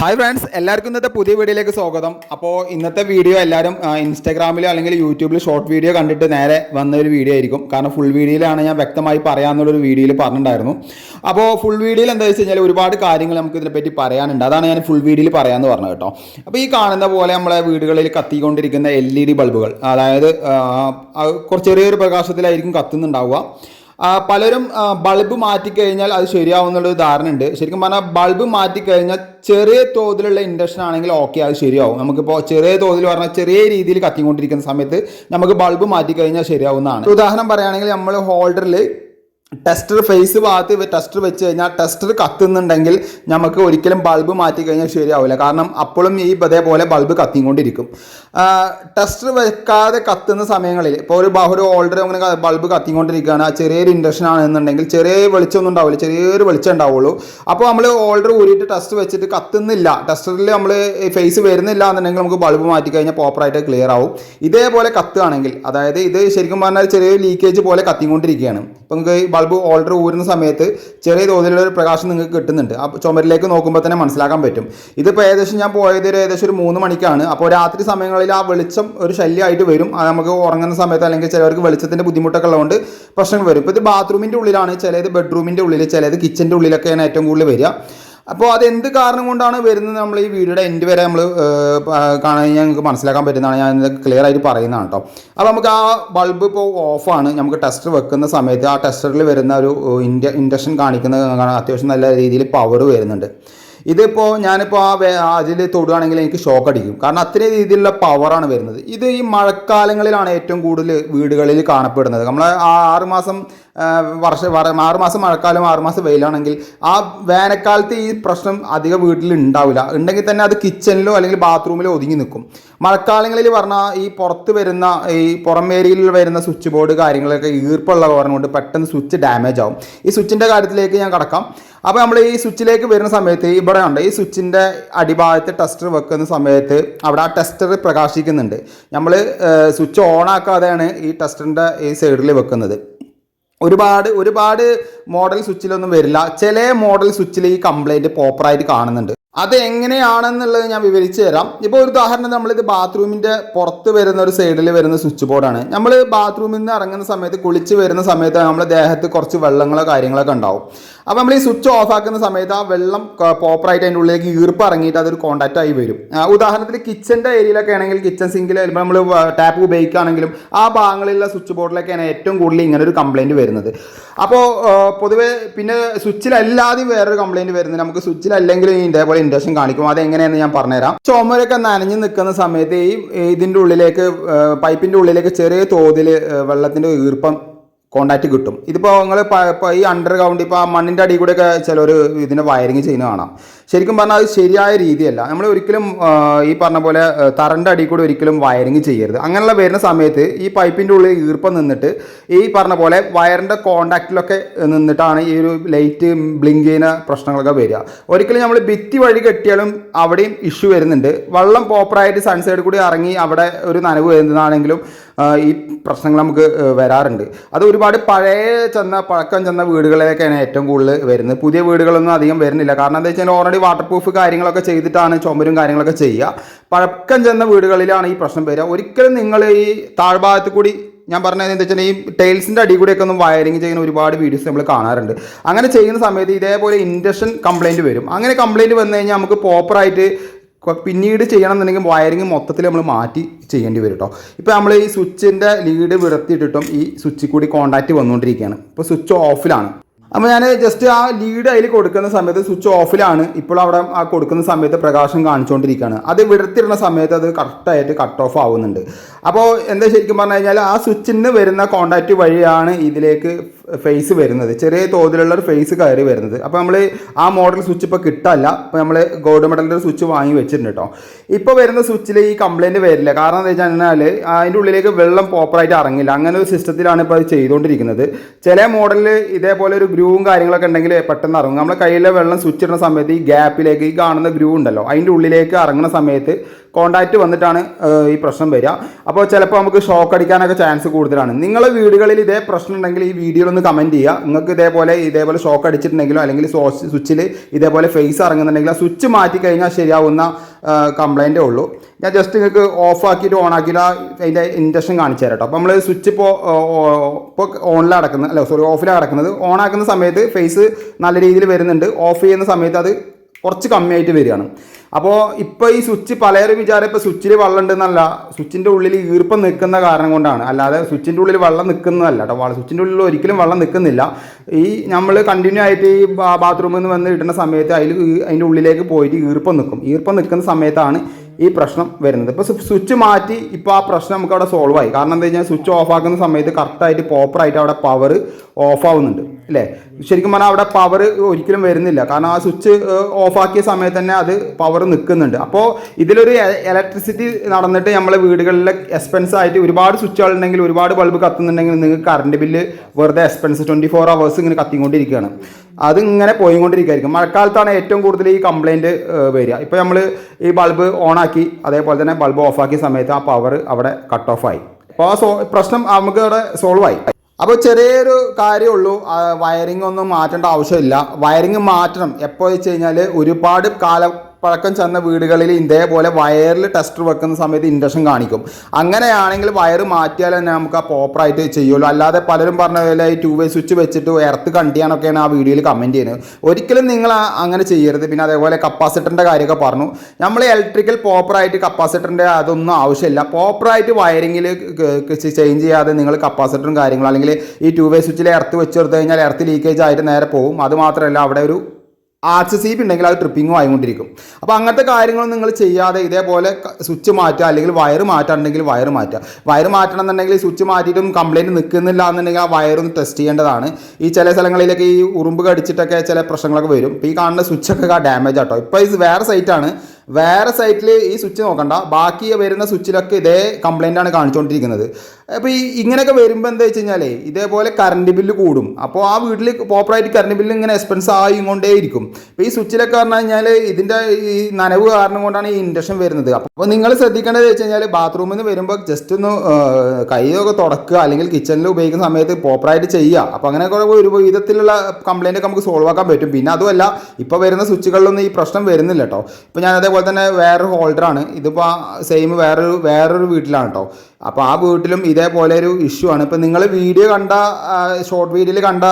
Hi friends എല്ലാവർക്കും ഇന്നത്തെ പുതിയ വീഡിയോയിലേക്ക് സ്വാഗതം. അപ്പോൾ ഇന്നത്തെ വീഡിയോ എല്ലാവരും ഇൻസ്റ്റാഗ്രാമിലോ അല്ലെങ്കിൽ യൂട്യൂബിൽ ഷോർട്ട് വീഡിയോ കണ്ടിട്ട് നേരെ വന്ന ഒരു വീഡിയോ ആയിരിക്കും. കാരണം ഫുൾ വീഡിയോയിലാണ് ഞാൻ വ്യക്തമായി പറയാമെന്നുള്ളൊരു വീഡിയോയിൽ പറഞ്ഞിട്ടുണ്ടായിരുന്നു. അപ്പോൾ ഫുൾ വീഡിയോയിൽ എന്താ വെച്ച് കഴിഞ്ഞാൽ ഒരുപാട് കാര്യങ്ങൾ നമുക്ക് ഇതിനെപ്പറ്റി പറയാനുണ്ട്. അതാണ് ഞാൻ ഫുൾ വീഡിയോയിൽ പറയാമെന്ന് പറഞ്ഞത് കേട്ടോ. അപ്പോൾ ഈ കാണുന്ന പോലെ നമ്മളെ വീടുകളിൽ കത്തിക്കൊണ്ടിരിക്കുന്ന എൽ ഇ ഡി ബൾബുകൾ അതായത് കുറച്ച് ചെറിയൊരു പ്രകാശത്തിലായിരിക്കും കത്തുന്നുണ്ടാവുക. പലരും ബൾബ് മാറ്റിക്കഴിഞ്ഞാൽ അത് ശരിയാവുന്നുള്ളൊരു ധാരണ ഉണ്ട് ശരിക്കും പറഞ്ഞാൽ ബൾബ് മാറ്റിക്കഴിഞ്ഞാൽ ചെറിയ തോതിലുള്ള ഇൻഡക്ഷൻ ആണെങ്കിൽ ഓക്കെ അത് ശരിയാവും. നമുക്കിപ്പോൾ ചെറിയ തോതിൽ പറഞ്ഞാൽ ചെറിയ രീതിയിൽ കത്തിക്കൊണ്ടിരിക്കുന്ന സമയത്ത് നമുക്ക് ബൾബ് മാറ്റിക്കഴിഞ്ഞാൽ ശരിയാവുന്നതാണ്. ഉദാഹരണം പറയുകയാണെങ്കിൽ നമ്മൾ ഹോൾഡറിൽ ടെസ്റ്റർ ഫേസ് ഭാഗത്ത് ടെസ്റ്റർ വെച്ച് കഴിഞ്ഞാൽ ടെസ്റ്റർ കത്തുന്നുണ്ടെങ്കിൽ നമുക്ക് ഒരിക്കലും ബൾബ് മാറ്റി കഴിഞ്ഞാൽ ശരിയാവില്ല കാരണം അപ്പോഴും ഈ ഇതേപോലെ ബൾബ് കത്തിക്കൊണ്ടിരിക്കും. ടെസ്റ്റർ വെക്കാതെ കത്തുന്ന സമയങ്ങളിൽ ഇപ്പോൾ ഒരു ഒരു ഓൾറെഡി അങ്ങനെ ബൾബ് കത്തിക്കൊണ്ടിരിക്കുകയാണ്. ചെറിയൊരു ഇൻഡക്ഷൻ ആണെന്നുണ്ടെങ്കിൽ ചെറിയ വെളിച്ചമൊന്നും ഉണ്ടാവില്ല ചെറിയൊരു വെളിച്ചം ഉണ്ടാവുള്ളൂ. അപ്പോൾ നമ്മൾ ഓൾറെഡി ഊരിയിട്ട് ടെസ്റ്റ് വെച്ചിട്ട് കത്തുന്നില്ല. ടെസ്റ്ററിൽ നമ്മൾ ഫേസ് വരുന്നില്ല എന്നുണ്ടെങ്കിൽ നമുക്ക് ബൾബ് മാറ്റി കഴിഞ്ഞാൽ പ്രോപ്പറായിട്ട് ക്ലിയർ ആവും. ഇതേപോലെ കത്തുകയാണെങ്കിൽ അതായത് ഇത് ശരിക്കും പറഞ്ഞാൽ ചെറിയൊരു ലീക്കേജ് പോലെ കത്തിക്കൊണ്ടിരിക്കുകയാണ്. ഇപ്പം നമുക്ക് ബൾബ് ഓൾറെഡി ഊരുന്ന സമയത്ത് ചെറിയ തോതിലുള്ള ഒരു പ്രകാശം നിങ്ങൾക്ക് കിട്ടുന്നുണ്ട്. ആ ചുമരിലേക്ക് നോക്കുമ്പോൾ തന്നെ മനസ്സിലാക്കാൻ പറ്റും. ഇതിപ്പോൾ ഏകദേശം ഞാൻ പോയത് ഒരു ഏകദേശം ഒരു മൂന്ന് മണിക്കാണ്. അപ്പോൾ രാത്രി സമയങ്ങളിൽ ആ വെളിച്ചം ഒരു ശല്യമായിട്ട് വരും. നമുക്ക് ഉറങ്ങുന്ന സമയത്ത് അല്ലെങ്കിൽ ചിലവർക്ക് വെളിച്ചത്തിന്റെ ബുദ്ധിമുട്ടൊക്കെ ഉള്ളതുകൊണ്ട് പ്രശ്നങ്ങൾ വരും. ഇപ്പോൾ ഇത് ബാത്റൂമിന്റെ ഉള്ളിലാണ് ചിലത് ബെഡ്റൂമിന്റെ ഉള്ളിൽ ചിലത് കിച്ചന്റെ ഉള്ളിലൊക്കെയാണ് ഏറ്റവും കൂടുതൽ വരിക. അപ്പോൾ അത് എന്ത് കാരണം കൊണ്ടാണ് വരുന്നത് നമ്മൾ ഈ വീഡിയോയുടെ എൻഡ് വരെ നമ്മൾ കാണാൻ ഞങ്ങൾക്ക് മനസ്സിലാക്കാൻ പറ്റുന്നതാണ്. ഞാൻ ക്ലിയർ ആയിട്ട് പറയുന്നതാണ് കേട്ടോ അപ്പോൾ നമുക്ക് ആ ബൾബ് ഇപ്പോൾ ഓഫാണ് നമുക്ക് ടെസ്റ്റർ വെക്കുന്ന സമയത്ത് ആ ടെസ്റ്ററിൽ വരുന്ന ഒരു ഇൻഡ ഇൻഡക്ഷൻ കാണിക്കുന്ന അത്യാവശ്യം നല്ല രീതിയിൽ പവർ വരുന്നുണ്ട്. ഇതിപ്പോൾ ഞാനിപ്പോൾ ആ അതിൽ തൊടുകയാണെങ്കിൽ എനിക്ക് ഷോക്ക് അടിക്കും. കാരണം അത്രയും രീതിയിലുള്ള പവറാണ് വരുന്നത്. ഇത് ഈ മഴക്കാലങ്ങളിലാണ് ഏറ്റവും കൂടുതൽ വീടുകളിൽ കാണപ്പെടുന്നത്. നമ്മൾ ആ ആറ് മാസം ആ, വർഷ ആറുമാസം മാസം മഴക്കാലം ആറുമാസം വെയിലാണെങ്കിൽ ആ വേനൽക്കാലത്ത് ഈ പ്രശ്നം അധികം വീട്ടിൽ ഉണ്ടാവില്ല. ഉണ്ടെങ്കിൽ തന്നെ അത് കിച്ചണിലോ അല്ലെങ്കിൽ ബാത്റൂമിലോ ഒതുങ്ങി നിൽക്കും. മഴക്കാലങ്ങളിൽ പറഞ്ഞാൽ ഈ പുറത്ത് വരുന്ന ഈ പുറം ഏരിയയിൽ വരുന്ന സ്വിച്ച് ബോർഡ് കാര്യങ്ങളൊക്കെ ഈർപ്പുള്ള കാരണം കൊണ്ട് പെട്ടെന്ന് സ്വിച്ച് ഡാമേജ് ആവും. ഈ സ്വിച്ചിന്റെ കാര്യത്തിലേക്ക് ഞാൻ കടക്കാം. അപ്പോൾ നമ്മൾ ഈ സ്വിച്ചിലേക്ക് വരുന്ന സമയത്ത് ഇവിടെ ഉണ്ട് ഈ സ്വിച്ചിന്റെ അടിഭാഗത്ത് ടെസ്റ്റർ വെക്കുന്ന സമയത്ത് അവിടെ ആ ടെസ്റ്റർ പ്രകാശിക്കുന്നുണ്ട്. നമ്മൾ സ്വിച്ച് ഓൺ ആക്കാതെയാണ് ഈ ടെസ്റ്ററിന്റെ ഈ സൈഡിൽ വെക്കുന്നത്. ഒരുപാട് ഒരുപാട് മോഡൽ സ്വിച്ചിലൊന്നും വരില്ല. ചില മോഡൽ സ്വിച്ചിൽ ഈ കംപ്ലൈന്റ് പ്രോപ്പറായിട്ട് കാണുന്നുണ്ട്. അത് എങ്ങനെയാണെന്നുള്ളത് ഞാൻ വിവരിച്ചു തരാം. ഇപ്പോൾ ഒരു ഉദാഹരണം നമ്മളിത് ബാത്റൂമിന്റെ പുറത്ത് വരുന്ന ഒരു സൈഡിൽ വരുന്ന സ്വിച്ച് ബോർഡാണ്. നമ്മൾ ബാത്റൂമിൽ നിന്ന് ഇറങ്ങുന്ന സമയത്ത് കുളിച്ച് വരുന്ന സമയത്ത് നമ്മുടെ ദേഹത്ത് കുറച്ച് വെള്ളങ്ങളോ കാര്യങ്ങളൊക്കെ ഉണ്ടാവും. അപ്പോൾ നമ്മൾ ഈ സ്വിച്ച് ഓഫ് ആക്കുന്ന സമയത്ത് ആ വെള്ളം പ്രോപ്പറായിട്ട് അതിന്റെ ഉള്ളിലേക്ക് ഈർപ്പ് ഇറങ്ങിയിട്ട് അതൊരു കോൺടാക്റ്റ് ആയി വരും. ഉദാഹരണത്തിൽ കിച്ചന്റെ ഏരിയയിലൊക്കെ ആണെങ്കിൽ കിച്ചൺ സിങ്കിൽ നമ്മൾ ടാപ്പ് ഉപയോഗിക്കുകയാണെങ്കിലും ആ ഭാഗങ്ങളിലുള്ള സ്വിച്ച് ബോർഡിലൊക്കെയാണ് ഏറ്റവും കൂടുതൽ ഇങ്ങനെ ഒരു കംപ്ലയിന്റ് വരുന്നത്. അപ്പോൾ പൊതുവേ പിന്നെ സ്വിച്ചിലല്ലാതെ വേറൊരു കംപ്ലയിന്റ് വരുന്നത് നമുക്ക് സ്വിച്ചിലല്ലെങ്കിലും ഇതേപോലെ ഇൻഡക്ഷൻ കാണിക്കും. അതെങ്ങനെയാണെന്ന് ഞാൻ പറഞ്ഞുതരാം. ചുമരൊക്കെ നനഞ്ഞു നിൽക്കുന്ന സമയത്ത് ഈ ഇതിന്റെ ഉള്ളിലേക്ക് പൈപ്പിന്റെ ഉള്ളിലേക്ക് ചെറിയ തോതിൽ വെള്ളത്തിന്റെ ഈർപ്പം കോണ്ടാക്ട് കിട്ടും. ഇതിപ്പോൾ നിങ്ങൾ ഈ അണ്ടർ ഗ്രൗണ്ട് ഇപ്പോൾ മണ്ണിന്റെ അടിയിൽ കൂടെയൊക്കെ ചിലർ ഇതിന്റെ വയറിങ് ചെയ്യുന്ന കാണാം. ശരിക്കും പറഞ്ഞാൽ അത് ശരിയായ രീതിയല്ല. നമ്മൾ ഒരിക്കലും ഈ പറഞ്ഞ പോലെ തറന്റെ അടിയിൽ കൂടെ ഒരിക്കലും വയറിങ് ചെയ്യരുത്. അങ്ങനെയുള്ള വരുന്ന സമയത്ത് ഈ പൈപ്പിന്റെ ഉള്ളിൽ ഈർപ്പം നിന്നിട്ട് ഈ പറഞ്ഞ പോലെ വയറിന്റെ കോണ്ടാക്റ്റിലൊക്കെ നിന്നിട്ടാണ് ഈ ഒരു ലൈറ്റ് ബ്ലിങ്ക് ചെയ്യുന്ന പ്രശ്നങ്ങളൊക്കെ വരിക. ഒരിക്കലും നമ്മൾ ഭിത്തി വഴി കെട്ടിയാലും അവിടെയും ഇഷ്യൂ വരുന്നുണ്ട്. വെള്ളം പ്രോപ്പറായിട്ട് സൺസൈഡ് കൂടി ഇറങ്ങി അവിടെ ഒരു നനവ് വരുന്നതാണെങ്കിലും ഈ പ്രശ്നങ്ങൾ നമുക്ക് വരാറുണ്ട്. അത് ഒരുപാട് പഴയ ചെന്ന പഴക്കം ചെന്ന വീടുകളിലേക്കാണ് ഏറ്റവും കൂടുതൽ വരുന്നത്. പുതിയ വീടുകളൊന്നും അധികം വരുന്നില്ല. കാരണം എന്താ വെച്ചാൽ ഓൾറെഡി വാട്ടർ പ്രൂഫ് കാര്യങ്ങളൊക്കെ ചെയ്തിട്ടാണ് ചുമരും കാര്യങ്ങളൊക്കെ ചെയ്യുക. പഴക്കം ചെന്ന വീടുകളിലാണ് ഈ പ്രശ്നം വരിക. ഒരിക്കലും നിങ്ങൾ ഈ താഴ്ഭാഗത്ത് കൂടി ഞാൻ പറഞ്ഞത് എന്താ വെച്ചാൽ ഈ ടൈൽസിന്റെ അടി കൂടെയൊക്കെ ഒന്നും വയറിങ് ചെയ്യുന്ന ഒരുപാട് വീഡിയോസ് നമ്മൾ കാണാറുണ്ട്. അങ്ങനെ ചെയ്യുന്ന സമയത്ത് ഇതേപോലെ ഇൻഡക്ഷൻ കംപ്ലൈന്റ് വരും. അങ്ങനെ കംപ്ലൈന്റ് വന്നു കഴിഞ്ഞാൽ നമുക്ക് പ്രോപ്പറായിട്ട് പിന്നീട് ചെയ്യണം എന്നുണ്ടെങ്കിൽ വയറിങ് മൊത്തത്തിൽ നമ്മൾ മാറ്റി ചെയ്യേണ്ടി വരും കേട്ടോ ഇപ്പോൾ നമ്മൾ ഈ സ്വിച്ചിന്റെ ലീഡ് വിടർത്തിയിട്ടിട്ടും ഈ സ്വിച്ചിൽ കൂടി കോണ്ടാക്റ്റ് വന്നുകൊണ്ടിരിക്കുകയാണ്. ഇപ്പോൾ സ്വിച്ച് ഓഫിലാണ്. അപ്പോൾ ഞാൻ ജസ്റ്റ് ആ ലീഡ് അതിൽ കൊടുക്കുന്ന സമയത്ത് സ്വിച്ച് ഓഫിലാണ് ഇപ്പോൾ അവിടെ ആ കൊടുക്കുന്ന സമയത്ത് പ്രകാശം കാണിച്ചുകൊണ്ടിരിക്കുകയാണ് അത് വിടർത്തിടുന്ന സമയത്ത് അത് കറക്റ്റായിട്ട് കട്ട് ഓഫ് ആവുന്നുണ്ട്. അപ്പോൾ എന്താ ശരിക്കും പറഞ്ഞു കഴിഞ്ഞാൽ ആ സ്വിച്ചിന് വരുന്ന കോണ്ടാക്റ്റ് വഴിയാണ് ഇതിലേക്ക് ഫേസ് വരുന്നത്. ചെറിയ തോതിലുള്ള ഒരു ഫേസ് കയറി വരുന്നത്. അപ്പോൾ നമ്മൾ ആ മോഡൽ സ്വിച്ച് ഇപ്പോൾ കിട്ടല്ല. അപ്പോൾ നമ്മൾ ഗോൾഡ് മെഡലിന്റെ ഒരു സ്വിച്ച് വാങ്ങി വെച്ചിട്ടുണ്ട് കേട്ടോ ഇപ്പോൾ വരുന്ന സ്വിച്ചിൽ ഈ കംപ്ലയിന്റ് വരില്ല. കാരണം എന്താ വെച്ച് കഴിഞ്ഞാൽ അതിന്റെ ഉള്ളിലേക്ക് വെള്ളം പ്രോപ്പറായിട്ട് ഇറങ്ങില്ല. അങ്ങനെ ഒരു സിസ്റ്റത്തിലാണ് ഇപ്പോൾ അത് ചെയ്തുകൊണ്ടിരിക്കുന്നത് ചില മോഡലിൽ ഇതേപോലെ ഒരു ഗ്രൂവും കാര്യങ്ങളൊക്കെ ഉണ്ടെങ്കിൽ പെട്ടെന്ന് ഇറങ്ങും. നമ്മളെ കയ്യിലെ വെള്ളം സ്വിച്ച് ഇടുന്ന സമയത്ത് ഈ ഗ്യാപ്പിലേക്ക് ഈ കാണുന്ന ഗ്രൂ ഉണ്ടല്ലോ അതിന്റെ ഉള്ളിലേക്ക് ഇറങ്ങുന്ന സമയത്ത് കോണ്ടാക്റ്റ് വന്നിട്ടാണ് ഈ പ്രശ്നം വരിക. അപ്പോൾ ചിലപ്പോൾ നമുക്ക് ഷോക്ക് അടിക്കാനൊക്കെ ചാൻസ് കൂടുതലാണ്. നിങ്ങളെ വീടുകളിൽ ഇതേ പ്രശ്നം ഉണ്ടെങ്കിൽ ഈ വീഡിയോയിൽ ഒന്ന് കമന്റ് ചെയ്യുക. നിങ്ങൾക്ക് ഇതേപോലെ ഇതേപോലെ ഷോക്ക് അടിച്ചിട്ടുണ്ടെങ്കിലോ അല്ലെങ്കിൽ സ്വിച്ചിൽ ഇതേപോലെ ഫേസ് ഇറങ്ങുന്നുണ്ടെങ്കിൽ ആ സ്വിച്ച് മാറ്റി കഴിഞ്ഞാൽ ശരിയാവുന്ന കംപ്ലൈന്റേ ഉള്ളൂ. ഞാൻ ജസ്റ്റ് നിങ്ങൾക്ക് ഓഫ് ആക്കിയിട്ട് ഓൺ ആക്കിയിട്ട് അതിന്റെ ഇൻഡക്ഷൻ കാണിച്ചു തരാം കേട്ടോ അപ്പോൾ നമ്മൾ സ്വിച്ച് ഇപ്പോൾ ഇപ്പോൾ ഓണിലാണ് അടക്കുന്നത് അല്ല സോറി ഓഫിലാണ് അടക്കുന്നത്. ഓൺ ആക്കുന്ന സമയത്ത് ഫേസ് നല്ല രീതിയിൽ വരുന്നുണ്ട്. ഓഫ് ചെയ്യുന്ന സമയത്ത് അത് കുറച്ച് കമ്മിയായിട്ട് വരികയാണ്. അപ്പോൾ ഇപ്പോൾ ഈ സ്വിച്ച് പലരും വിചാരം ഇപ്പോൾ സ്വിച്ചിൽ വെള്ളം ഉണ്ടെന്നല്ല സ്വിച്ചിന്റെ ഉള്ളിൽ ഈർപ്പം നിൽക്കുന്ന കാരണം കൊണ്ടാണ്. അല്ലാതെ സ്വിച്ചിന്റെ ഉള്ളിൽ വെള്ളം നിൽക്കുന്നതല്ല കേട്ടോ. സ്വിച്ചിന്റെ ഉള്ളിൽ ഒരിക്കലും വെള്ളം നിൽക്കുന്നില്ല. ഈ നമ്മൾ കണ്ടിന്യൂ ആയിട്ട് ഈ ബാത്റൂമിൽ നിന്ന് വന്ന് ഇടുന്ന സമയത്ത് അതിൽ അതിന്റെ ഉള്ളിലേക്ക് പോയിട്ട് ഈർപ്പം നിൽക്കും. ഈർപ്പം നിൽക്കുന്ന സമയത്താണ് ഈ പ്രശ്നം വരുന്നത്. ഇപ്പോൾ സ്വിച്ച് മാറ്റി ഇപ്പോൾ ആ പ്രശ്നം നമുക്ക് അവിടെ സോൾവ് ആയി. കാരണം എന്താ കഴിഞ്ഞാൽ സ്വിച്ച് ഓഫ് ആക്കുന്ന സമയത്ത് കറക്റ്റായിട്ട് പ്രോപ്പറായിട്ട് അവിടെ പവർ ഓഫ് ആവുന്നുണ്ട്. അല്ലേ ശരിക്കും പറഞ്ഞാൽ അവിടെ പവർ ഒരിക്കലും വരുന്നില്ല. കാരണം ആ സ്വിച്ച് ഓഫ് ആക്കിയ സമയത്ത് തന്നെ അത് പവർ നിൽക്കുന്നുണ്ട് അപ്പോൾ ഇതിലൊരു ഇലക്ട്രിസിറ്റി നടന്നിട്ട് നമ്മളെ വീടുകളിലെ എക്സ്പെൻസ് ആയിട്ട് ഒരുപാട് സ്വിച്ചുകൾ ഉണ്ടെങ്കിൽ ഒരുപാട് ബൾബ് കത്തുന്നുണ്ടെങ്കിൽ നിങ്ങൾക്ക് കറണ്ട് ബില്ല് വെറുതെ എക്സ്പെൻസ് ട്വന്റി ഫോർ അവേഴ്സ് ഇങ്ങനെ കത്തിക്കൊണ്ടിരിക്കുകയാണ്. അത് ഇങ്ങനെ പോയിക്കൊണ്ടിരിക്കുകയായിരിക്കും മഴക്കാലത്താണ് ഏറ്റവും കൂടുതൽ ഈ കംപ്ലൈന്റ് വരിക. ഇപ്പോൾ നമ്മൾ ഈ ബൾബ് ഓണാക്കി അതേപോലെ തന്നെ ബൾബ് ഓഫാക്കിയ സമയത്ത് ആ പവർ അവിടെ കട്ട് ഓഫ് ആയി. അപ്പോൾ ആ സോ പ്രശ്നം നമുക്ക് അവിടെ സോൾവ് ആയി. അപ്പോൾ ചെറിയൊരു കാര്യമുള്ളൂ വയറിംഗ് ഒന്നും മാറ്റേണ്ട ആവശ്യമില്ല. വയറിംഗ് മാറ്റണം. എപ്പോൾ വെച്ച് കഴിഞ്ഞാൽ ഒരുപാട് കാല പഴക്കം ചെന്ന വീടുകളിൽ ഇതേപോലെ വയറിൽ ടെസ്റ്റർ വെക്കുന്ന സമയത്ത് ഇൻഡക്ഷൻ കാണിക്കും. അങ്ങനെയാണെങ്കിൽ വയർ മാറ്റിയാൽ തന്നെ നമുക്ക് ആ പ്രോപ്പറായിട്ട് ചെയ്യുള്ളൂ അല്ലാതെ പലരും പറഞ്ഞ പോലെ ഈ ടൂ വേ സ്വിച്ച് വെച്ചിട്ട് എർത്ത് കണ്ടിയാനൊക്കെയാണ് ആ വീഡിയോയിൽ കമന്റ് ചെയ്യുന്നത്. ഒരിക്കലും നിങ്ങൾ അങ്ങനെ ചെയ്യരുത്. പിന്നെ അതേപോലെ കപ്പാസിറ്ററിന്റെ കാര്യമൊക്കെ പറഞ്ഞു. നമ്മൾ ഇലക്ട്രിക്കൽ പ്രോപ്പറായിട്ട് കപ്പാസിറ്ററിന്റെ അതൊന്നും ആവശ്യമില്ല. പ്രോപ്പറായിട്ട് വയറിങ്ങിൽ ചേഞ്ച് ചെയ്യാതെ നിങ്ങൾ കപ്പാസിറ്ററും കാര്യങ്ങളും അല്ലെങ്കിൽ ഈ ടൂ വേ സ്വിച്ചിൽ എർത്ത് വെച്ച് കൊടുത്തു കഴിഞ്ഞാൽ എർത്ത് ലീക്കേജ് ആയിട്ട് നേരെ പോകും. അതുമാത്രമല്ല അവിടെ ഒരു ആർ സി സി ബി ഉണ്ടെങ്കിൽ അത് ട്രിപ്പിങ്ങും ആയിക്കൊണ്ടിരിക്കും. അപ്പോൾ അങ്ങനത്തെ കാര്യങ്ങളൊന്നും നിങ്ങൾ ചെയ്യാതെ ഇതേപോലെ സ്വിച്ച് മാറ്റുക അല്ലെങ്കിൽ വയർ മാറ്റാണ്ടെങ്കിൽ വയർ മാറ്റുക. വയർ മാറ്റണം എന്നുണ്ടെങ്കിൽ സ്വിച്ച് മാറ്റിയിട്ടും കംപ്ലയിന്റ് നിൽക്കുന്നില്ല എന്നുണ്ടെങ്കിൽ ആ വയറൊന്ന് ടെസ്റ്റ് ചെയ്യേണ്ടതാണ്. ഈ ചില സ്ഥലങ്ങളിലൊക്കെ ഈ ഉറുമ്പ് കടിച്ചിട്ടൊക്കെ ചില പ്രശ്നങ്ങളൊക്കെ വരും. ഇപ്പോൾ ഈ കാണുന്ന സ്വിച്ചൊക്കെ ഡാമേജ് ആട്ടോ. ഇപ്പോൾ ഇത് വേറെ സൈറ്റാണ് വേറെ സൈറ്റിൽ ഈ സ്വിച്ച് നോക്കണ്ട. ബാക്കി വരുന്ന സ്വിച്ചിലൊക്കെ ഇതേ കംപ്ലൈന്റ് ആണ് കാണിച്ചുകൊണ്ടിരിക്കുന്നത് അപ്പോൾ ഈ ഇങ്ങനെയൊക്കെ വരുമ്പോൾ എന്താ വെച്ച് കഴിഞ്ഞാൽ ഇതേപോലെ കറണ്ട് ബില്ല് കൂടും. അപ്പോൾ ആ വീട്ടിൽ പ്രോപ്പറായിട്ട് കറണ്ട് ബില്ല് ഇങ്ങനെ എക്സ്പെൻസ് ആയിക്കൊണ്ടേ ഇരിക്കും അപ്പോൾ ഈ സ്വിച്ചിലൊക്കെ പറഞ്ഞു കഴിഞ്ഞാൽ ഇതിന്റെ ഈ നനവ് കാരണം കൊണ്ടാണ് ഈ ഇൻഡക്ഷൻ വരുന്നത്. അപ്പോൾ നിങ്ങൾ ശ്രദ്ധിക്കേണ്ടത് വെച്ച് കഴിഞ്ഞാൽ ബാത്റൂമിൽ നിന്ന് വരുമ്പോൾ ജസ്റ്റ് ഒന്ന് കൈയൊക്കെ തുടക്കുക. അല്ലെങ്കിൽ കിച്ചണിൽ ഉപയോഗിക്കുന്ന സമയത്ത് പ്രോപ്പറായിട്ട് ചെയ്യുക അപ്പോൾ അങ്ങനെയൊക്കെ ഒരു വിധത്തിലുള്ള കംപ്ലയിന്റ് ഒക്കെ നമുക്ക് സോൾവ് ആക്കാൻ പറ്റും. പിന്നെ അതുമല്ല ഇപ്പോൾ വരുന്ന സ്വിച്ചുകളിലൊന്നും ഈ പ്രശ്നം വരുന്നില്ല കേട്ടോ ഇപ്പോൾ ഞാൻ അതേപോലെ തന്നെ വേറൊരു ഹോൾഡറാണ് ഇതിപ്പോൾ സെയിം വേറൊരു വേറൊരു വീട്ടിലാണ് കേട്ടോ അപ്പോൾ ആ വീട്ടിലും ഇതേപോലെ ഒരു ഇഷ്യൂ ആണ്. ഇപ്പം നിങ്ങൾ വീഡിയോ കണ്ട ഷോർട്ട് വീഡിയോയിൽ കണ്ട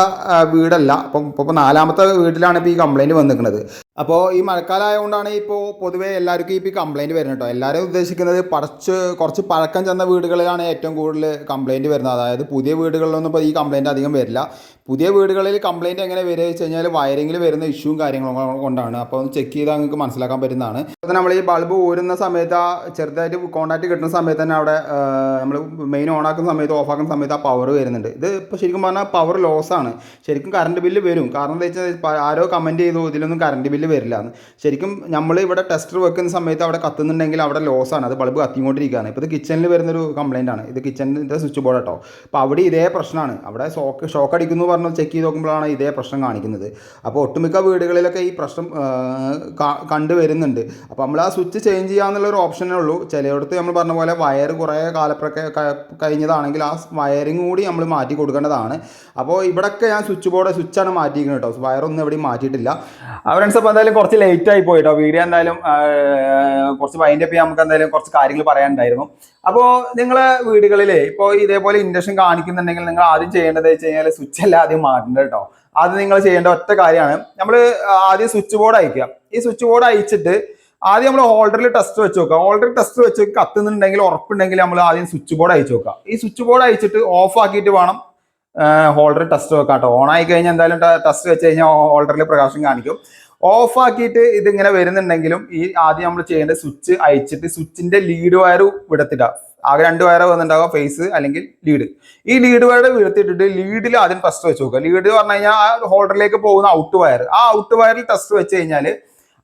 വീടല്ല. അപ്പം ഇപ്പോൾ നാലാമത്തെ വീട്ടിലാണ് ഇപ്പോൾ ഈ കംപ്ലയിന്റ് വന്നിരിക്കുന്നത്. അപ്പോൾ ഈ മഴക്കാലം ആയതുകൊണ്ടാണ് ഇപ്പോൾ പൊതുവേ എല്ലാവർക്കും ഇപ്പോൾ ഈ കംപ്ലയിന്റ് വരുന്നത് കേട്ടോ എല്ലാവരും ഉദ്ദേശിക്കുന്നത് കുറച്ച് കുറച്ച് പഴക്കം ചെന്ന വീടുകളിലാണ് ഏറ്റവും കൂടുതൽ കംപ്ലയിന്റ് വരുന്നത്. അതായത് പുതിയ വീടുകളിലൊന്നും ഇപ്പോൾ ഈ കംപ്ലയിന്റ് അധികം വരില്ല. പുതിയ വീടുകളിൽ കംപ്ലയിന്റ് എങ്ങനെ വരിക വെച്ച് കഴിഞ്ഞാൽ വയറിങ്ങിൽ വരുന്ന ഇഷ്യൂവും കാര്യങ്ങളും കൊണ്ടാണ്. അപ്പോൾ ഒന്ന് ചെക്ക് ചെയ്താൽ നിങ്ങൾക്ക് മനസ്സിലാക്കാൻ പറ്റുന്നതാണ്. അപ്പോൾ നമ്മൾ ഈ ബൾബ് ഊരുന്ന സമയത്ത് ആ ചെറുതായിട്ട് കോൺടാക്റ്റ് കിട്ടുന്ന സമയത്ത് തന്നെ അവിടെ നമ്മൾ മെയിൻ ഓൺ ആക്കുന്ന സമയത്ത് ഓഫ് ആക്കുന്ന സമയത്ത് ആ പവർ വരുന്നുണ്ട്. ഇത് ഇപ്പോൾ ശരിക്കും പറഞ്ഞാൽ പവർ ലോസ് ആണ്. ശരിക്കും കറണ്ട് ബില്ല് വരും. കാരണം എന്താ വെച്ചാൽ ആരോ കമന്റ് ചെയ്തു ഇതിലൊന്നും കറണ്ട് ബില്ല് വരില്ല. എന്ന് ശരിക്കും നമ്മൾ ഇവിടെ ടെസ്റ്റർ വെക്കുന്ന സമയത്ത് അവിടെ കത്തുന്നുണ്ടെങ്കിൽ അവിടെ ലോസ് ആണ്. അത് ബൾബ് കത്തിക്കൊണ്ടിരിക്കുകയാണ്. ഇപ്പോൾ ഇത് കിച്ചണിൽ വരുന്നൊരു കംപ്ലൈന്റ് ആണ്. ഇത് കിച്ചണിന്റെ സ്വിച്ച് ബോർഡ് കേട്ടോ അപ്പോൾ അവിടെ ഇതേ പ്രശ്നമാണ്. അവിടെ ഷോക്ക് ഷോക്ക് അടിക്കുന്നു പറഞ്ഞ് ചെക്ക് ചെയ്ത് നോക്കുമ്പോഴാണ് ഇതേ പ്രശ്നം കാണിക്കുന്നത്. അപ്പോൾ ഒട്ടുമിക്ക വീടുകളിലൊക്കെ ഈ പ്രശ്നം കണ്ടു വരുന്നുണ്ട്. കണ്ടുവരുന്നുണ്ട് അപ്പോൾ നമ്മൾ ആ സ്വിച്ച് ചേഞ്ച് ചെയ്യാന്നുള്ള ഒരു ഓപ്ഷനേ ഉള്ളൂ. ചിലയിടത്ത് നമ്മൾ പറഞ്ഞ പോലെ വയർ കുറേ കാലപ്രൊക്കെ കഴിഞ്ഞതാണെങ്കിൽ ആ വയറിങ് കൂടി നമ്മൾ മാറ്റി കൊടുക്കേണ്ടതാണ്. അപ്പോൾ ഇവിടെയൊക്കെ ഞാൻ സ്വിച്ച് ബോർഡ് സ്വിച്ചാണ് മാറ്റിയിരിക്കുന്നത് കേട്ടോ. വയറൊന്നും എവിടെയും മാറ്റിയിട്ടില്ല. അവരൻസ് അപ്പോൾ എന്തായാലും കുറച്ച് ലേറ്റ് ആയി പോയിട്ടോ. വീഡിയോ എന്തായാലും കുറച്ച് വൈൻഡ് അപ്പ് ചെയ്യാൻ നമുക്ക് എന്തായാലും കുറച്ച് കാര്യങ്ങൾ പറയാനുണ്ടായിരുന്നു. അപ്പോൾ നിങ്ങൾ വീടുകളിൽ ഇപ്പോൾ ഇതേപോലെ ഇൻഡക്ഷൻ കാണിക്കുന്നുണ്ടെങ്കിൽ നിങ്ങൾ ആദ്യം ചെയ്യേണ്ടത് വെച്ച് കഴിഞ്ഞാൽ സ്വിച്ച് അല്ല ആദ്യം മാറ്റേണ്ടത് കേട്ടോ അത് നിങ്ങൾ ചെയ്യേണ്ട ഒറ്റ കാര്യമാണ്. നമ്മൾ ആദ്യം സ്വിച്ച് ബോർഡ് അയക്കുക. ഈ സ്വിച്ച് ബോർഡ് അയച്ചിട്ട് ആദ്യം നമ്മൾ ഹോൾഡറിൽ ടെസ്റ്റ് വെച്ച് നോക്കുക. ഹോൾഡറിൽ ടെസ്റ്റ് വെച്ച് കത്തുന്നുണ്ടെങ്കിൽ ഉറപ്പുണ്ടെങ്കിൽ നമ്മൾ ആദ്യം സ്വിച്ച് ബോർഡ് അയച്ചു നോക്കുക. ഈ സ്വിച്ച് ബോർഡ് അയച്ചിട്ട് ഓഫ് ആക്കിയിട്ട് വേണം ഹോൾഡർ ടെസ്റ്റ് വെക്കാം കേട്ടോ ഓൺ ആയി കഴിഞ്ഞാൽ എന്തായാലും ടെസ്റ്റ് വെച്ച് കഴിഞ്ഞാൽ ഹോൾഡറിൽ പ്രകാശം കാണിക്കും. ഓഫ് ആക്കിയിട്ട് ഇതിങ്ങനെ വരുന്നുണ്ടെങ്കിലും ഈ ആദ്യം നമ്മൾ ചെയ്യേണ്ട സ്വിച്ച് അയച്ചിട്ട് സ്വിച്ചിന്റെ ലീഡ് വയർ വിടത്തിടുക ആകെ രണ്ട് വയർ വന്നിട്ടുണ്ടാവുക ഫേസ് അല്ലെങ്കിൽ ലീഡ് ഈ ലീഡ് വയർ വീഴ്ത്തിയിട്ടിട്ട് ലീഡിൽ ആദ്യം ടെസ്റ്റ് വെച്ച് നോക്കുക. ലീഡ് പറഞ്ഞു കഴിഞ്ഞാൽ ആ ഹോൾഡറിലേക്ക് പോകുന്ന ഔട്ട് വയർ ആ ഔട്ട് വയറിൽ ടെസ്റ്റ് വെച്ച് കഴിഞ്ഞാൽ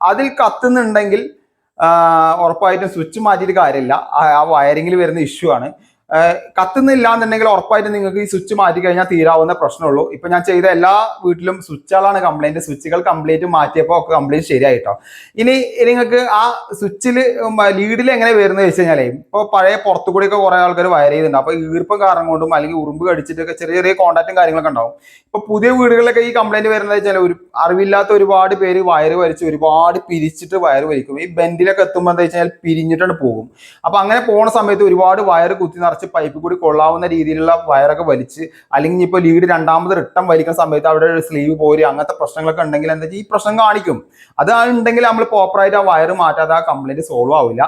അതിൽ കത്തുന്നുണ്ടെങ്കിൽ ഉറപ്പായിട്ടും സ്വിച്ച് മാറ്റിയിട്ട് കാര്യമില്ല. ആ- വയറിങ്ങിൽ വരുന്ന ഇഷ്യൂ ആണ്. കത്തുന്നില്ല എന്നുണ്ടെങ്കിൽ ഉറപ്പായിട്ട് നിങ്ങൾക്ക് ഈ സ്വിച്ച് മാറ്റി കഴിഞ്ഞാൽ തീരാവുന്ന പ്രശ്നമുള്ളൂ. ഇപ്പൊ ഞാൻ ചെയ്ത എല്ലാ വീട്ടിലും സ്വിച്ചുകളാണ് കംപ്ലൈന്റ് സ്വിച്ചുകൾ കംപ്ലീറ്റ് മാറ്റിയപ്പോൾ ഒക്കെ കംപ്ലീറ്റ് ശരിയായിട്ടോ. ഇനി നിങ്ങൾക്ക് ആ സ്വിച്ചിൽ ലീഡിൽ എങ്ങനെ വരുന്നത് വെച്ച് കഴിഞ്ഞാലേ ഇപ്പോൾ പഴയ പുറത്തു കൂടിയൊക്കെ കുറെ ആൾക്കാർ വയർ ചെയ്തിട്ടുണ്ട്. അപ്പോൾ ഈർപ്പം കാരണം കൊണ്ടും അല്ലെങ്കിൽ ഉറുമ്പ് കടിച്ചിട്ടൊക്കെ ചെറിയ ചെറിയ കോണ്ടാക്റ്റും കാര്യങ്ങളൊക്കെ ഉണ്ടാവും. ഇപ്പൊ പുതിയ വീടുകളിലൊക്കെ ഈ കംപ്ലൈന്റ് വരുന്നത് വെച്ചാൽ ഒരു അറിവില്ലാത്ത ഒരുപാട് പേര് വയറ് വലിച്ച് ഒരുപാട് പിരിച്ചിട്ട് വയർ വലിക്കും. ഈ ബെൻഡിലൊക്കെ എത്തുമ്പോൾ എന്താ വെച്ചാൽ പിരിഞ്ഞിട്ടാണ് പോകും. അപ്പൊ അങ്ങനെ പോണ സമയത്ത് ഒരുപാട് വയർ കുത്തി നിറച്ച് പൈപ്പ് കൂടി കൊള്ളാവുന്ന രീതിയിലുള്ള വയറൊക്കെ വലിച്ച് അല്ലെങ്കിൽ ഇപ്പോൾ ലീഡ് രണ്ടാമത് റിട്ടേൺ വലിക്കുന്ന സമയത്ത് അവിടെ സ്ലീവ് പോരി അങ്ങനത്തെ പ്രശ്നങ്ങളൊക്കെ ഉണ്ടെങ്കിൽ എന്താ ഈ പ്രശ്നം കാണിക്കും. അത് ഉണ്ടെങ്കിൽ നമ്മൾ പ്രോപ്പറായിട്ട് ആ വയറ് മാറ്റാതെ ആ കംപ്ലൈന്റ് സോൾവ് ആവില്ല.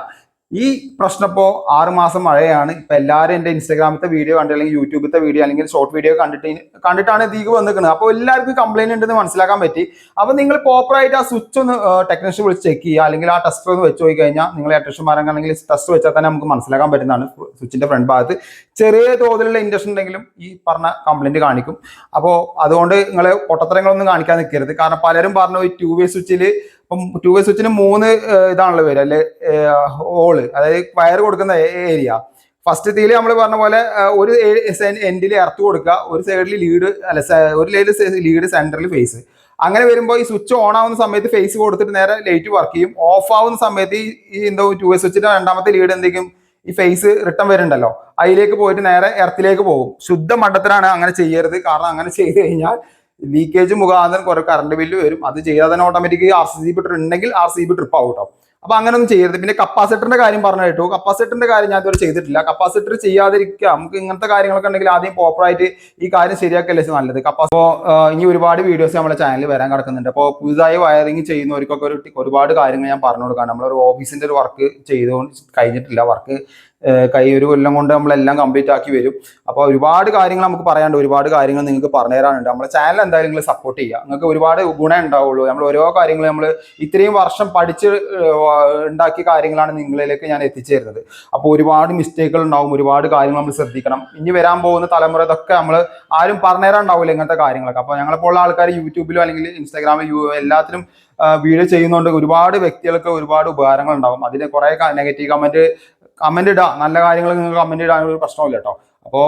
ഈ പ്രശ്നം ഇപ്പോൾ ആറുമാസം മഴയാണ്. ഇപ്പൊ എല്ലാവരും എന്റെ ഇൻസ്റ്റാഗ്രാമത്തെ വീഡിയോ കണ്ട് അല്ലെങ്കിൽ യൂട്യൂബിലത്തെ വീഡിയോ അല്ലെങ്കിൽ ഷോർട്ട് വീഡിയോ കണ്ടിട്ട് കണ്ടിട്ടാണ് ഇതിക്ക് വന്നിരിക്കുന്നത്. അപ്പോൾ എല്ലാവർക്കും കംപ്ലൈന്റ് ഉണ്ടെന്ന് മനസ്സിലാക്കാൻ പറ്റി. അപ്പോൾ നിങ്ങൾ പ്രോപ്പറായിട്ട് ആ സ്വിച്ച് ഒന്ന് ടെക്നീഷ്യൻ വിളിച്ച് ചെക്ക് ചെയ്യുക. അല്ലെങ്കിൽ ആ ടെസ്റ്റർ ഒന്ന് വെച്ച് പോയി കഴിഞ്ഞാൽ നിങ്ങൾ അല്ലെങ്കിൽ ടെസ്റ്റ് വെച്ചാൽ തന്നെ നമുക്ക് മനസ്സിലാക്കാൻ പറ്റുന്നതാണ് സ്വിച്ചിന്റെ ഫ്രണ്ട് ഭാഗത്ത്. ചെറിയ തോതിലുള്ള ഇൻഡക്ഷൻ ഉണ്ടെങ്കിലും ഈ പറഞ്ഞ കംപ്ലൈന്റ് കാണിക്കും. അപ്പോൾ അതുകൊണ്ട് നിങ്ങൾ പൊട്ടത്തരങ്ങളൊന്നും കാണിക്കാൻ നിൽക്കരുത്. കാരണം പലരും പറഞ്ഞു ഈ ടു വേ സ്വിച്ചിൽ ഇപ്പം ടു വേ സ്വിച്ചിന് മൂന്ന് ഇതാണല്ലോ വരിക അല്ലെ? ഹോൾ അതായത് വയർ കൊടുക്കുന്ന ഏരിയ ഫസ്റ്റ് തീൽ നമ്മൾ പറഞ്ഞ പോലെ ഒരു എൻഡിൽ എർത്ത് കൊടുക്കുക ഒരു സൈഡിൽ ലീഡ് അല്ല ഒരു ലൈഡ് ലീഡ് സെന്ററിൽ ഫേസ് അങ്ങനെ വരുമ്പോൾ ഈ സ്വിച്ച് ഓൺ ആവുന്ന സമയത്ത് ഫേസ് കൊടുത്തിട്ട് നേരെ ലൈറ്റ് വർക്ക് ചെയ്യും. ഓഫ് ആവുന്ന സമയത്ത് ഈ- എന്തോ ടു വേ സ്വിച്ചിന്റെ രണ്ടാമത്തെ ലീഡ് എന്തെങ്കിലും ഈ ഫേസ് റിട്ടേൺ വരുന്നുണ്ടല്ലോ. അതിലേക്ക് പോയിട്ട് നേരെ എർത്തിലേക്ക് പോകും. ശുദ്ധ മണ്ടത്തിലാണ് അങ്ങനെ ചെയ്യരുത്. കാരണം അങ്ങനെ ചെയ്ത് കഴിഞ്ഞാൽ ലീക്കേജ് മുഖാന്തരം കുറെ കറണ്ട് ബില്ല് വരും. അത് ചെയ്താൽ തന്നെ ഓട്ടോമാറ്റിക് ആർ സി ബി ഉണ്ടെങ്കിൽ ആർ സി ബി ട്രിപ്പ് ആവും അപ്പൊ അങ്ങനെ ഒന്നും ചെയ്യരുത്. പിന്നെ കപ്പാസിറ്ററിന്റെ കാര്യം പറഞ്ഞു കേട്ടോ കപ്പാസിറ്ററിന്റെ കാര്യം ഞാൻ ഇതുവരെ ചെയ്തിട്ടില്ല. കപ്പാസിറ്റർ ചെയ്യാതിരിക്കുക. നമുക്ക് ഇങ്ങനത്തെ കാര്യങ്ങളൊക്കെ ഉണ്ടെങ്കിൽ ആദ്യം പ്രോപ്പറായിട്ട് ഈ കാര്യം ശരിയാക്കല്ലേ നല്ലത്. കപ്പാസ് അപ്പോൾ ഇനി ഒരുപാട് വീഡിയോസ് നമ്മുടെ ചാനലിൽ വരാൻ കിടക്കുന്നുണ്ട്. അപ്പോൾ പുതുതായി വയറിങ് ചെയ്യുന്നവർക്കൊക്കെ ഒരു ഒരുപാട് കാര്യങ്ങൾ ഞാൻ പറഞ്ഞു കൊടുക്കാം നമ്മളൊരു ഓഫീസിന്റെ ഒരു വർക്ക് ചെയ്തുകൊണ്ട് കഴിഞ്ഞിട്ടില്ല. വർക്ക് കൈ ഒരു കൊല്ലം കൊണ്ട് നമ്മളെല്ലാം കംപ്ലീറ്റ് ആക്കി വരും. അപ്പോൾ ഒരുപാട് കാര്യങ്ങൾ നമുക്ക് പറയാണ്ട് ഒരുപാട് കാര്യങ്ങൾ നിങ്ങൾക്ക് പറഞ്ഞു തരാനുണ്ട് നമ്മുടെ ചാനൽ എന്തായാലും നിങ്ങൾ സപ്പോർട്ട് ചെയ്യുക. നിങ്ങൾക്ക് ഒരുപാട് ഗുണം ഉണ്ടാവുള്ളൂ. നമ്മൾ ഓരോ കാര്യങ്ങൾ നമ്മൾ ഇത്രയും വർഷം പഠിച്ച് ഉണ്ടാക്കിയ കാര്യങ്ങളാണ് നിങ്ങളിലേക്ക് ഞാൻ എത്തിച്ചേരുന്നത്. അപ്പോൾ ഒരുപാട് മിസ്റ്റേക്കുകൾ ഉണ്ടാവും ഒരുപാട് കാര്യങ്ങൾ നമ്മൾ ശ്രദ്ധിക്കണം. ഇനി വരാൻ പോകുന്ന തലമുറ ഇതൊക്കെ നമ്മൾ ആരും പറഞ്ഞുതരാൻ ഉണ്ടാവില്ല ഇങ്ങനത്തെ കാര്യങ്ങളൊക്കെ. അപ്പോൾ ഞങ്ങളെപ്പോലുള്ള ആൾക്കാർ യൂട്യൂബിലും അല്ലെങ്കിൽ ഇൻസ്റ്റാഗ്രാമിൽ യു എല്ലാത്തിലും വീഡിയോ ചെയ്യുന്നതുകൊണ്ട് ഒരുപാട് വ്യക്തികൾക്ക് ഒരുപാട് ഉപകാരങ്ങൾ ഉണ്ടാവും. അതിന് കുറേ നെഗറ്റീവ് കമന്റ് കമന്റ് ഇടുക നല്ല കാര്യങ്ങൾ നിങ്ങൾ കമന്റ് ഇടാനൊരു പ്രശ്നമില്ല കേട്ടോ അപ്പോൾ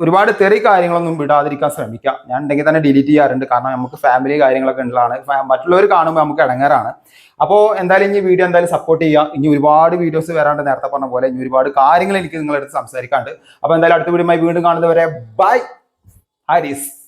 ഒരുപാട് തെറി കാര്യങ്ങളൊന്നും വിടാതിരിക്കാൻ ശ്രമിക്കുക ഞാൻ ഉണ്ടെങ്കിൽ തന്നെ ഡിലീറ്റ് ചെയ്യാറുണ്ട്. കാരണം നമുക്ക് ഫാമിലി കാര്യങ്ങളൊക്കെ ഉള്ളതാണ്. മറ്റുള്ളവർ കാണുമ്പോൾ നമുക്ക് ഇടങ്ങാറാണ്. അപ്പോൾ എന്തായാലും ഇനി വീഡിയോ എന്തായാലും സപ്പോർട്ട് ചെയ്യുക ഇനി ഒരുപാട് വീഡിയോസ് വരാണ്ട് നേരത്തെ പറഞ്ഞ പോലെ ഇനി ഒരുപാട് കാര്യങ്ങൾ എനിക്ക് നിങ്ങളെടുത്ത് സംസാരിക്കാണ്ട് അപ്പോൾ എന്തായാലും അടുത്ത വീഡിയോ വീണ്ടും കാണുന്നവരെ ബൈ ഹാരിസ്